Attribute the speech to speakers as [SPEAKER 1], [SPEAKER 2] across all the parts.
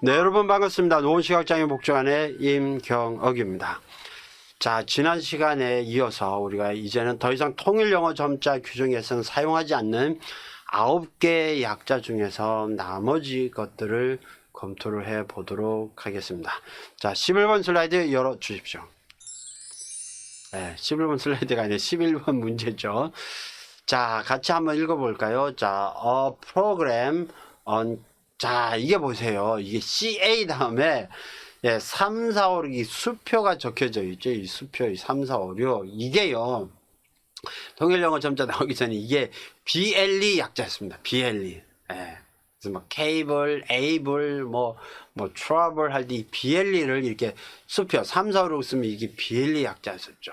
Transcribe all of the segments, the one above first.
[SPEAKER 1] 네, 여러분 반갑습니다. 노원시각장애 복지관의 임경억입니다. 자, 지난 시간에 이어서 우리가 이제는 더 이상 통일 영어 점자 규정에서는 사용하지 않는 아홉 개의 약자 중에서 나머지 것들을 검토를 해 보도록 하겠습니다. 자, 11번 슬라이드 열어 주십시오. 네, 11번 슬라이드가 아니라 11번 문제죠. 자, 같이 한번 읽어 볼까요? 자, a program on, 자, 이게 보세요. 이게 CA 다음에, 예, 3, 4, 5, 6, 이 수표가 적혀져 있죠. 이 수표, 이 3, 4, 5, 6. 이게요. 통일영어 점자 나오기 전에 이게 BLE 약자였습니다. BLE. 예. 그래서 뭐 케이블, 에이블, 뭐, 뭐, 트러블 할 때 이 BLE를 이렇게 수표 3, 4, 5, 6 쓰면 이게 BLE 약자였었죠.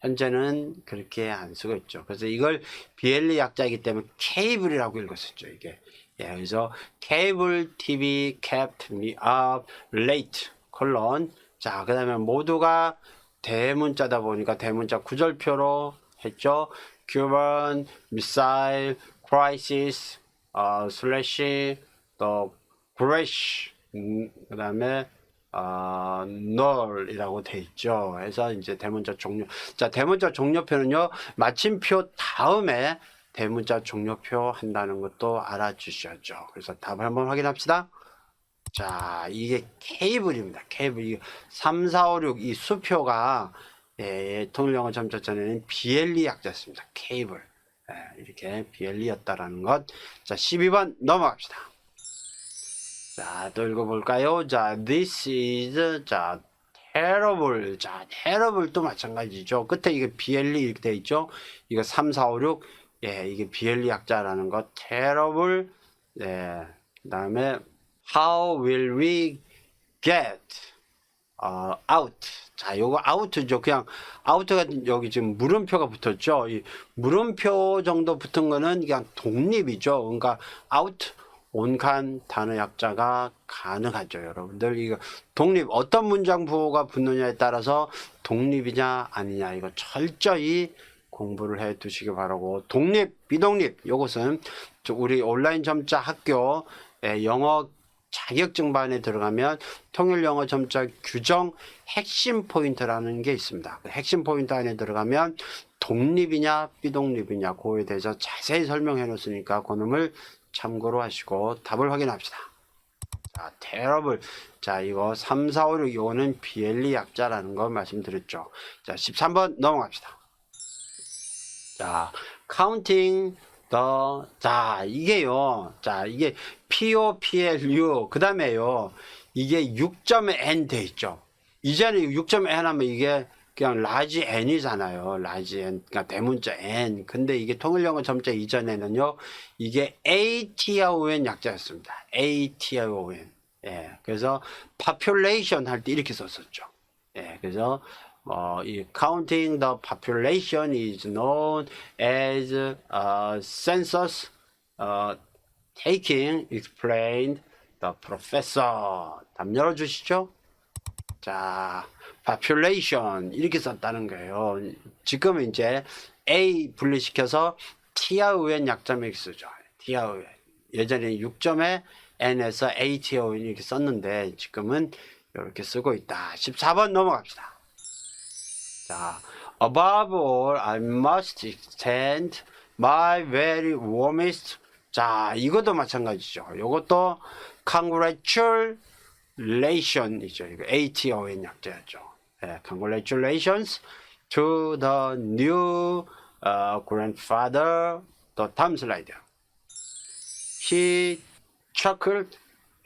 [SPEAKER 1] 현재는 그렇게 안 쓰고 있죠. 그래서 이걸 BLE 약자이기 때문에 케이블이라고 읽었었죠. 이게. 예, 그래서 케이블 TV kept me up late 콜론. 자, 그 다음에 모두가 대문자다 보니까 대문자 구절표로 했죠. Cuban missile crisis 어, 슬래시 또 crash 음, 그 다음에 어, null이라고 돼 있죠. 그래서 이제 대문자 종료. 자, 대문자 종료표는요. 마침표 다음에 대문자 종료표 한다는 것도 알아주셔야죠. 그래서 답을 한번 확인합시다. 자, 이게 케이블입니다. 케이블. 이 3, 4, 5, 6, 이 수표가, 예, 통일영어 점자 전에는 BLE 약자였습니다. 케이블. 예, 이렇게 BLE였다라는 것. 자, 12번 넘어갑시다. 자, 또 읽어볼까요? 자, this is, 자, terrible. 자, terrible 또 마찬가지죠. 끝에 이게 BLE 이렇게 돼 있죠? 이거 3, 4, 5, 6. 예, 이게 BLE 약자라는 것. terrible. 예, 그 다음에, how will we get 어, out. 자, 요거 out죠. 그냥 out가 여기 지금 물음표가 붙었죠. 이 물음표 정도 붙은 거는 그냥 독립이죠. 그러니까 out 온칸 단어 약자가 가능하죠, 여러분들. 이거 독립 어떤 문장 부호가 붙느냐에 따라서 독립이냐 아니냐 이거 철저히 공부를 해 두시기 바라고 독립 비독립 요것은 저 우리 온라인 점자 학교 에, 영어 자격증반에 들어가면 통일 영어 점자 규정 핵심 포인트라는 게 있습니다. 그 핵심 포인트 안에 들어가면 독립이냐 비독립이냐 그거에 대해서 자세히 설명해 놓으니까 그 놈을 참고로 하시고 답을 확인합시다. 자, terrible. 자, 이거 3, 4, 5, 6 이거는 BLE 약자라는 거 말씀드렸죠. 자, 13번 넘어갑시다. 자, counting the 자, 이게요. 자, 이게 POPLU 그다음에요. 이게 6점에 N 돼 있죠. 이제는 6점에 N 하면 이게 그냥 라지 N이잖아요. 라지 N. 그러니까 대문자 N. 근데 이게 통일영어 점자 이전에는요. 이게 ATION 약자였습니다. ATION. 예. 그래서 population 할 때 이렇게 썼었죠. 예. 그래서 어, 이 counting the population is known as uh, census uh, taking explained the professor. 답 열어주시죠. 자, population 이렇게 썼다는 거예요. 지금 이제 A 분리시켜서 T하우엔 약점에 쓰죠. T하우엔. 예전에 6점에 N에서 AT하우엔 이렇게 썼는데 지금은 이렇게 쓰고 있다. 14번 넘어갑시다. 자, above all, I must extend my very warmest. 자, 이것도 마찬가지죠. 이것도 congratulation이죠. 이거 ATON 약자였죠. 예, congratulations to the new uh, grandfather. 또 다음 슬라이드. He chuckled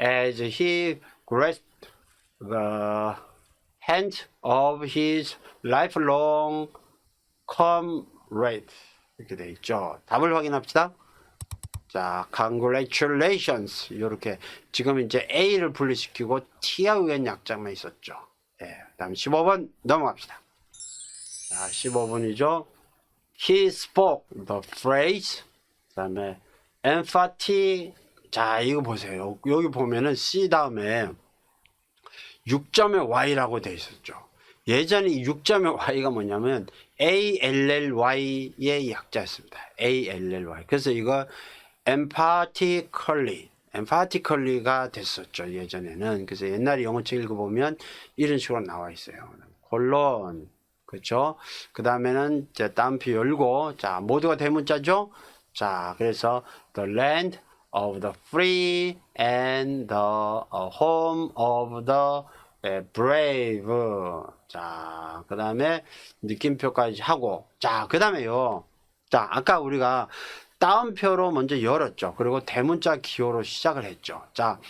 [SPEAKER 1] as he grasped the hand of his lifelong comrade. 이렇게 돼 있죠. 답을 확인합시다. 자, congratulations. 이렇게 지금 이제 A를 분리시키고 T와 의한 약자만 있었죠. 예. 다음 15번 넘어갑시다. 자, 15번이죠. He spoke the phrase. 그다음에 emphatic. 자, 이거 보세요. 여기 보면은 C 다음에 6점의 Y라고 돼 있었죠. 예전에 이 6점의 Y가 뭐냐면 ALLY의 약자였습니다. ALLY. 그래서 이거 emphatically, emphatically가 됐었죠 예전에는 그래서 옛날에 영어책 읽어보면 이런 식으로 나와 있어요 콜론 그렇죠 그 다음에는 이제 따옴표 열고 자 모두가 대문자죠 자 그래서 the land of the free and the uh, home of the 예, brave 자 그 다음에 느낌표까지 하고 자 그 다음에요 자 아까 우리가 따옴표로 먼저 열었죠. 그리고 대문자 기호로 시작을 했죠. 자,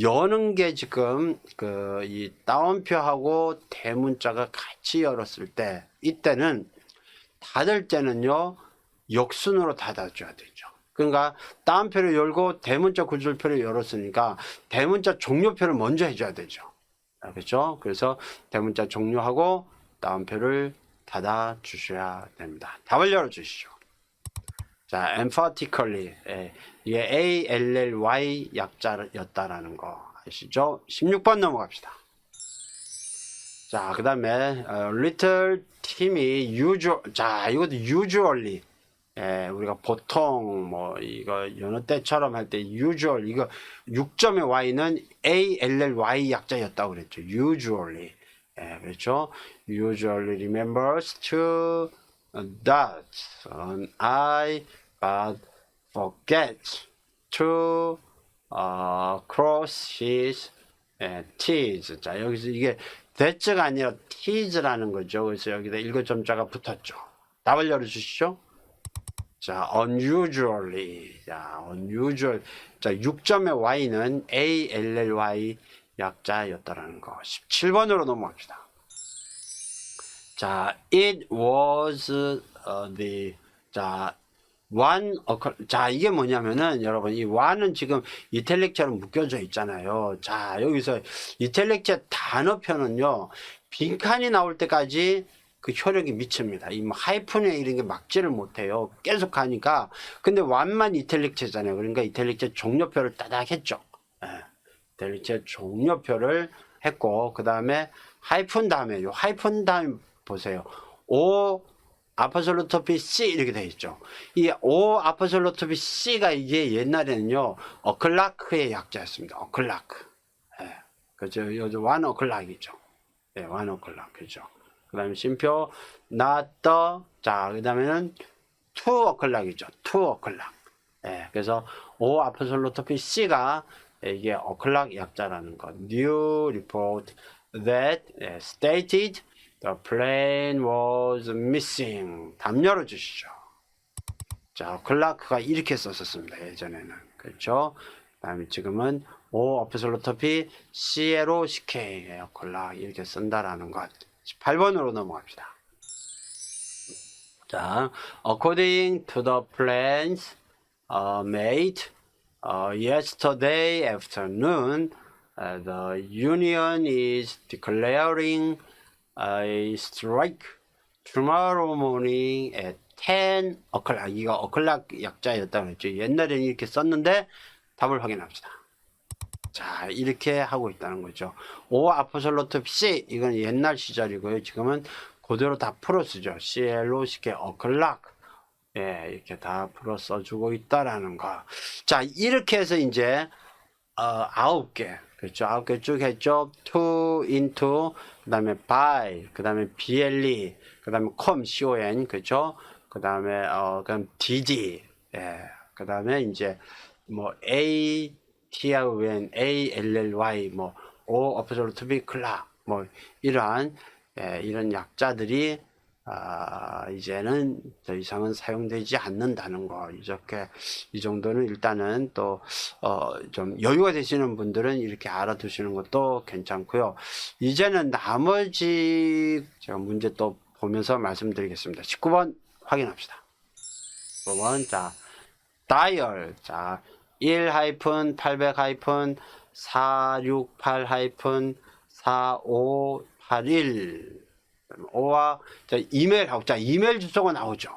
[SPEAKER 1] 여는 게 지금 그 이 따옴표하고 대문자가 같이 열었을 때 이때는 닫을 때는요 역순으로 닫아줘야 되죠. 그러니까 따옴표를 열고 대문자 구절표를 열었으니까 대문자 종료표를 먼저 해줘야 되죠. 아, 그렇죠? 그래서 대문자 종료하고 따옴표를 닫아 주셔야 됩니다. 답을 열어 주시죠. 자, emphatically. 예, 이게 A-L-L-Y 약자였다라는 거 아시죠? 16번 넘어갑시다. 자, 그 다음에, 어, little 팀이 usual, 자, 이것도 usually. 예, 우리가 보통, 뭐, 이거, 여느 때처럼 할 때 usual, 이거 6점의 y는 A-L-L-Y 약자였다고 그랬죠. usually. 예, 그렇죠. usually remembers to that an I but forgets to uh, cross his 예, T's. 자, 여기서 이게 that가 아니라 T's라는 거죠. 그래서 여기다 일거점자가 붙었죠. 답을 열어주시죠. 자, unusually. 자, unusual. 자, 6점의 Y는 A-L-L-Y 약자였다라는 거. 17번으로 넘어갑시다. 자, it was uh, the 자 one 자 이게 뭐냐면은 여러분 이 one은 지금 이탈릭처럼 묶여져 있잖아요. 자 여기서 이탈릭체 단어표는요 빈칸이 나올 때까지 그 효력이 미칩니다. 이 뭐 하이픈에 이런 게 막지를 못해요. 계속 가니까 근데 one만 이탈릭체잖아요. 그러니까 이탈릭체 종료표를 따닥 했죠. 예. 이탈릭체 종료표를 했고 그 다음에 하이픈 다음에 요 하이픈 다음 보세요. O 아포솔로토피 C 이렇게 돼 있죠. 이 O 아포솔로토피 C가 이게 옛날에는요 어클라크의 약자였습니다. 어클라크. 예. 그죠. 요즘 완 어클락이죠. 예, 완 어클락. 그죠. 그 다음에 심표 not the 자, 그 다음에는 two 어클락이죠. two 어클락. 예, 그래서 O 아포솔로토피 C가 이게 어클락 약자라는 것. New report that 예, stated the plane was missing. 답 열어주시죠. 자, 클라크가 이렇게 썼었습니다. 예전에는. 그렇죠? 그 다음에 지금은 O 어프솔로토피 CLO CK예요. 클락 이렇게 쓴다라는 것. 18번으로 넘어갑시다. 자, according to the plans uh, made uh, yesterday afternoon, uh, the union is declaring a strike tomorrow morning at 10 o'clock. 이거 o'clock 약자였다고 했죠. 옛날에는 이렇게 썼는데 답을 확인합시다. 자, 이렇게 하고 있다는 거죠. O 아포솔로트 C 이건 옛날 시절이고요. 지금은 그대로 다 풀어 쓰죠. CLO 쉽게 o'clock 예, 이렇게 다 풀어 써주고 있다라는 거. 자, 이렇게 해서 이제 어, 아홉 개. 그렇죠. 아홉 개 쭉 했죠. to, into, 그 다음에 by, 그 다음에 ble, 그 다음에 com, con, 그렇죠. 그 다음에, 어, 그럼 dd, 예. 그 다음에 이제, 뭐, a, t하고 웬, a, lly, 뭐, o, be, 클락, 뭐, 이러한, 예, 이런 약자들이, 아, 이제는 더 이상은 사용되지 않는다는 거. 이렇게, 이 정도는 일단은 또, 어, 좀 여유가 되시는 분들은 이렇게 알아두시는 것도 괜찮고요. 이제는 나머지 제가 문제 또 보면서 말씀드리겠습니다. 19번 확인합시다. 19번, 자, 다이얼, 자, 1-888-4581 오와 자, 이메일 하고 자 이메일 주소가 나오죠.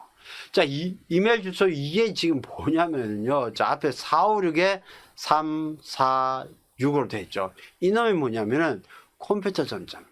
[SPEAKER 1] 자 이, 이메일 주소 이게 지금 뭐냐면요. 자 앞에 456에 346으로 돼 있죠. 이놈이 뭐냐면은 컴퓨터 점자입니다.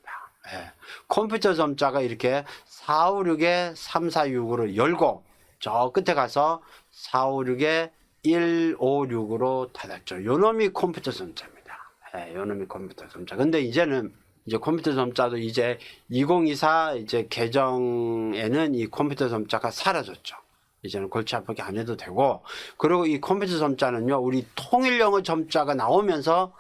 [SPEAKER 1] 예. 컴퓨터 점자가 이렇게 456에 346으로 열고 저 끝에 가서 456에 156으로 닫았죠. 요놈이 컴퓨터 점자입니다. 예, 요놈이 컴퓨터 점자. 근데 이제는 이제 컴퓨터 점자도 이제 2024 이제 개정에는 이 컴퓨터 점자가 사라졌죠. 이제는 골치 아프게 안 해도 되고 그리고 이 컴퓨터 점자는요 우리 통일 영어 점자가 나오면서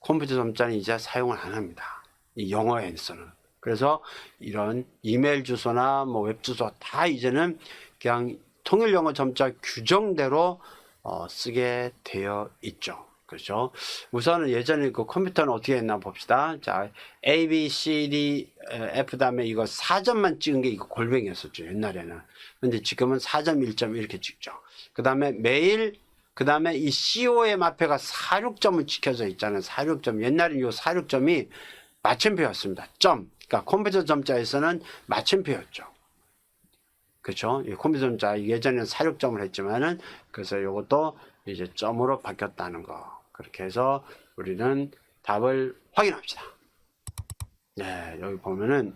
[SPEAKER 1] 컴퓨터 점자는 이제 사용을 안 합니다. 이 영어에서는. 그래서 이런 이메일 주소나 뭐 웹 주소 다 이제는 그냥 통일 영어 점자 규정대로 어, 쓰게 되어 있죠. 그렇죠. 우선은 예전에 그 컴퓨터는 어떻게 했나 봅시다. 자, A, B, C, D, 에, F 다음에 이거 4점만 찍은 게 이거 골뱅이였었죠. 옛날에는. 근데 지금은 4점, 1점 이렇게 찍죠. 그 다음에 매일 그 다음에 이 COM 앞에가 46점을 찍혀져 있잖아요. 46점. 옛날에 이 46점이 마침표였습니다. 점. 그러니까 컴퓨터 점자에서는 마침표였죠. 그렇죠? 이 컴퓨터 점자 예전에는 46점을 했지만은 그래서 이것도 이제 점으로 바뀌었다는 거. 그렇게 해서 우리는 답을 확인합시다. 네, 여기 보면은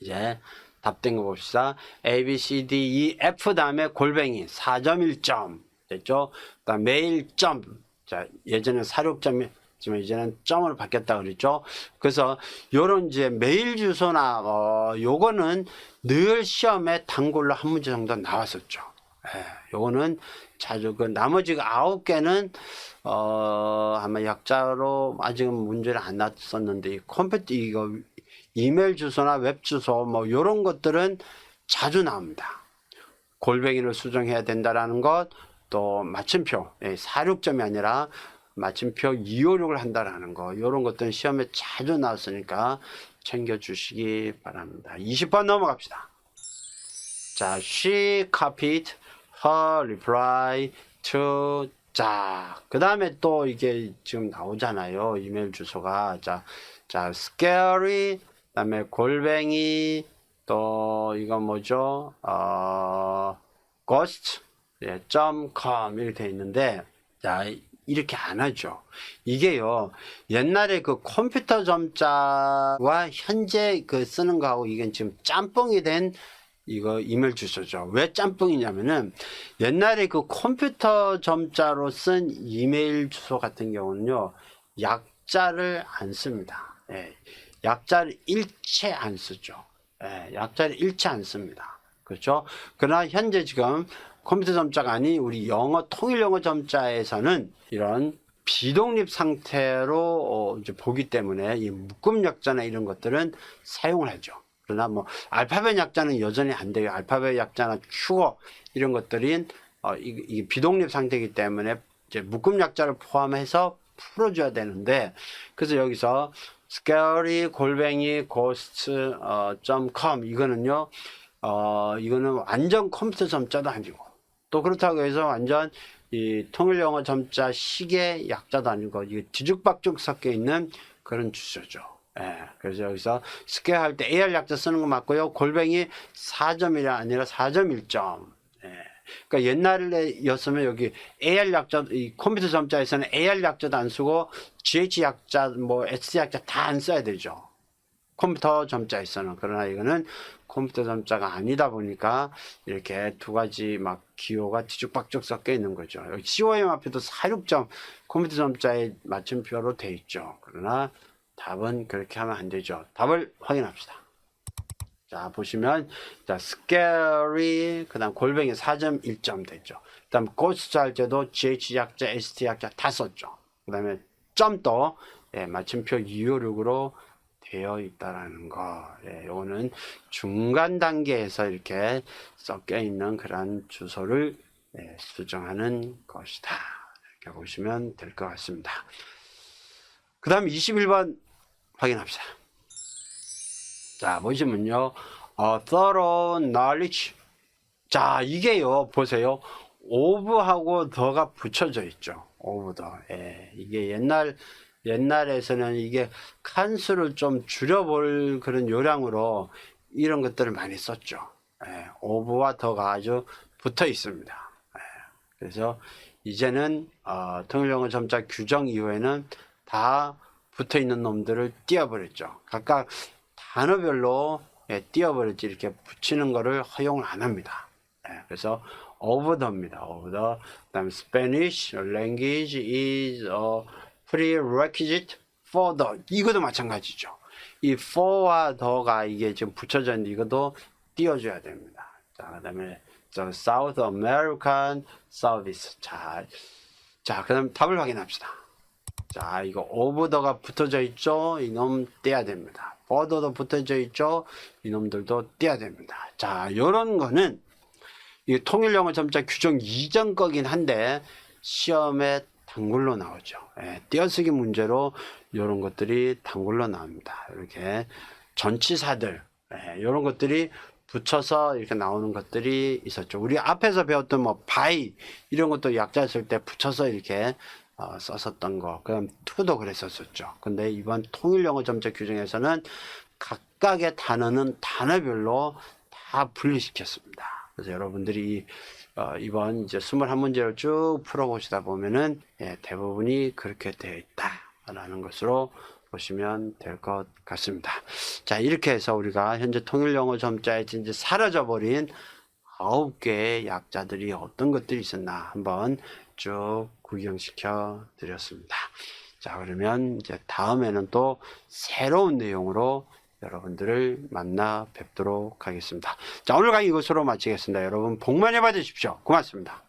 [SPEAKER 1] 이제 답된 거 봅시다. A, B, C, D, E, F 다음에 골뱅이 4.1점 됐죠? 그다음 매일 점. 자, 예전에 46점이 지만 이제는 점으로 바뀌었다 그랬죠. 그래서 요런 이제 메일 주소나 어 요거는 늘 시험에 단골로 한 문제 정도 나왔었죠. 예, 요거는 자주 그 나머지 그 아홉 개는 어 아마 약자로 아직은 문제를 안 났었는데 이 컴퓨터 이거 이메일 주소나 웹 주소 뭐 요런 것들은 자주 나옵니다. 골뱅이를 수정해야 된다라는 것, 또 마침표, 예, 46점이 아니라 마침표 256을 한다라는 거, 이런 것들은 시험에 자주 나왔으니까 챙겨주시기 바랍니다. 20번 넘어갑시다. 자, she copied her reply to 자, 그 다음에 또 이게 지금 나오잖아요. 이메일 주소가. 자, 자, scary, 그 다음에 골뱅이, 또 이건 뭐죠? 어, ghost, 예, 이렇게 돼 있는데, 자, 이렇게 안 하죠. 이게요, 옛날에 그 컴퓨터 점자와 현재 그 쓰는 거하고 이건 지금 짬뽕이 된 이거 이메일 주소죠. 왜 짬뽕이냐면은 옛날에 그 컴퓨터 점자로 쓴 이메일 주소 같은 경우는요, 약자를 안 씁니다. 예, 약자를 일체 안 쓰죠. 예, 약자를 일체 안 씁니다. 그렇죠? 그러나 현재 지금 컴퓨터 점자가 아닌 우리 영어 통일 영어 점자에서는 이런 비독립 상태로 어, 이제 보기 때문에 이 묶음 약자나 이런 것들은 사용을 하죠. 그러나 뭐 알파벳 약자는 여전히 안 돼요. 알파벳 약자나 추어 이런 것들은 어, 이, 이 비독립 상태이기 때문에 이제 묶음 약자를 포함해서 풀어줘야 되는데 그래서 여기서 scary 골뱅이 ghost 어, 이거는요 어 이거는 완전 컴퓨터 점자도 아니고 또 그렇다고 해서 완전 이 통일 영어 점자 시계 약자도 아니고 이게 뒤죽박죽 섞여 있는 그런 주소죠. 예, 그래서 여기서 스퀘어 할 때 AR 약자 쓰는 거 맞고요. 골뱅이 4점이 아니라 4.1점. 예. 그러니까 옛날에였으면 여기 AR 약자, 이 컴퓨터 점자에서는 AR 약자도 안 쓰고 GH 약자, 뭐 S 약자 다 안 써야 되죠. 컴퓨터 점자에서는 그러나 이거는 컴퓨터 점자가 아니다 보니까 이렇게 두 가지 막 기호가 뒤죽박죽 섞여 있는 거죠. COM 앞에도 46점 컴퓨터 점자의 맞춤표로 돼 있죠. 그러나 답은 그렇게 하면 안 되죠. 답을 확인합시다. 자 보시면 자 scary 그다음 골뱅이 4.1점 됐죠. 그다음 ghost 할 때도 gh 약자, st 약자 다 썼죠. 그다음에 점도 예, 맞춤표 256으로 되어 있다라는 거. 예, 요거는 중간 단계에서 이렇게 섞여 있는 그런 주소를 예, 수정하는 것이다. 이렇게 보시면 될 것 같습니다. 그 다음 21번 확인합시다. 자, 보시면요. 어, thorough knowledge. 자, 이게요. 보세요. of하고 더가 붙여져 있죠. of 더. 예, 이게 옛날 옛날에서는 이게 칸수를 좀 줄여볼 그런 요량으로 이런 것들을 많이 썼죠. 예, of와 더가 아주 붙어 있습니다. 예, 그래서 이제는 어, 통일영어 점자 규정 이후에는 다 붙어 있는 놈들을 띄워버렸죠. 각각 단어별로 예, 띄워버렸지 이렇게 붙이는 거를 허용을 안 합니다. 예, 그래서 of the입니다. of the. 그다음 Spanish language prerequisite for the. 이것도 마찬가지죠. 이 for와 the가 이게 지금 붙여져 있는데 이것도 띄워줘야 됩니다. 자, 그 다음에 저 South American Service. 자, 자, 그 다음 답을 확인합시다. 자, 이거 오버더가 붙어져 있죠? 이놈 떼야 됩니다. 버더도 붙어져 있죠? 이놈들도 떼야 됩니다. 자, 요런 거는 이 통일영어 점자 규정 이전 거긴 한데 시험에 단글로 나오죠. 예, 띄어쓰기 문제로 이런 것들이 단글로 나옵니다. 이렇게 전치사들 예, 이런 것들이 붙여서 이렇게 나오는 것들이 있었죠. 우리 앞에서 배웠던 뭐 바이 이런 것도 약자 쓸 때 붙여서 이렇게 어, 썼었던 거. 그럼 투도 그랬었었죠. 근데 이번 통일영어 점자 규정에서는 각각의 단어는 단어별로 다 분리시켰습니다. 그래서 여러분들이 이, 어, 이번 이제 21문제를 쭉 풀어보시다 보면은 예, 대부분이 그렇게 되어 있다라는 것으로 보시면 될 것 같습니다. 자, 이렇게 해서 우리가 현재 통일영어 점자에 이제 사라져버린 아홉 개의 약자들이 어떤 것들이 있었나 한번 쭉 구경시켜 드렸습니다. 자, 그러면 이제 다음에는 또 새로운 내용으로 여러분들을 만나 뵙도록 하겠습니다. 자, 오늘 강의 이것으로 마치겠습니다. 여러분 복 많이 받으십시오. 고맙습니다.